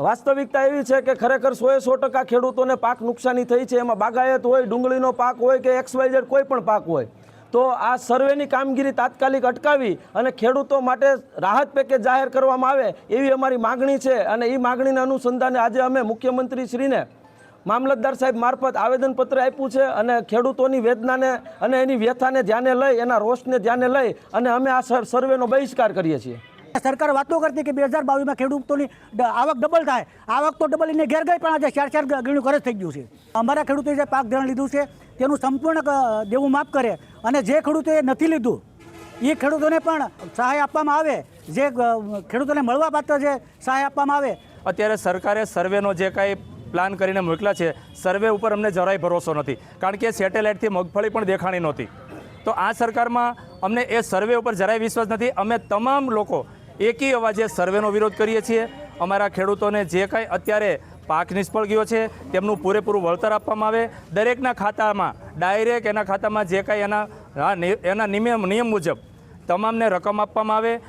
વાસ્તવિકતા એવી છે કે ખરેખર સોએ સો ટકા ખેડૂતોને પાક નુકસાની થઈ છે, એમાં બાગાયત હોય, ડુંગળીનો પાક હોય કે એક્સવાયઝેડ કોઈ પણ પાક હોય, તો આ સર્વેની કામગીરી તાત્કાલિક અટકાવી અને ખેડૂતો માટે રાહત પેકેજ જાહેર કરવામાં આવે એવી અમારી માગણી છે અને એ માગણીના અનુસંધાને આજે અમે મુખ્યમંત્રી શ્રીને મામલતદાર સાહેબ મારફત આવેદનપત્ર આપ્યું છે અને ખેડૂતોની વેદનાને અને એની વ્યથાને ધ્યાને લઈ, એના રોષને ધ્યાને લઈ અને અમે આ સર- સર્વેનો બહિષ્કાર કરીએ છીએ. સરકાર વાતો કરતી કે બે હજાર બાવીસમાં ખેડૂતોની આવક ડબલ થાય. આવક તો ડબલ એને ઘેર ગઈ, પણ આજે ચાર ચાર ગણું ઘરે થઈ ગયું છે. અમારા ખેડૂતોએ જે પાક ધિરાણ લીધું છે, તેનું સંપૂર્ણ દેવું માફ કરે અને જે ખેડૂતોએ નથી લીધું એ ખેડૂતોને પણ સહાય આપવામાં આવે. જે ખેડૂતોને મળવા પાત્ર જે સહાય આપવામાં આવે. અત્યારે સરકારે સર્વેનો જે કાંઈ પ્લાન કરીને મોકલા છે, સર્વે ઉપર અમને જરાય ભરોસો નથી. કારણ કે સેટેલાઇટથી મગફળી પણ દેખાણી નહોતી. તો આ સરકારમાં અમને એ સર્વે ઉપર જરાય વિશ્વાસ નથી. અમે તમામ લોકો એકી અવાજે સર્વેનો વિરોધ કરીએ છીએ. અમારા ખેડૂતોને જે કાંઈ અત્યારે પાક નિષ્ફળ ગયો છે, તેમનું પૂરેપૂરું વળતર આપવામાં આવે. દરેકના ખાતામાં, ડાયરેક્ટ એના ખાતામાં જે કાંઈ એના એના નિયમ નિયમ મુજબ તમામને રકમ આપવામાં આવે.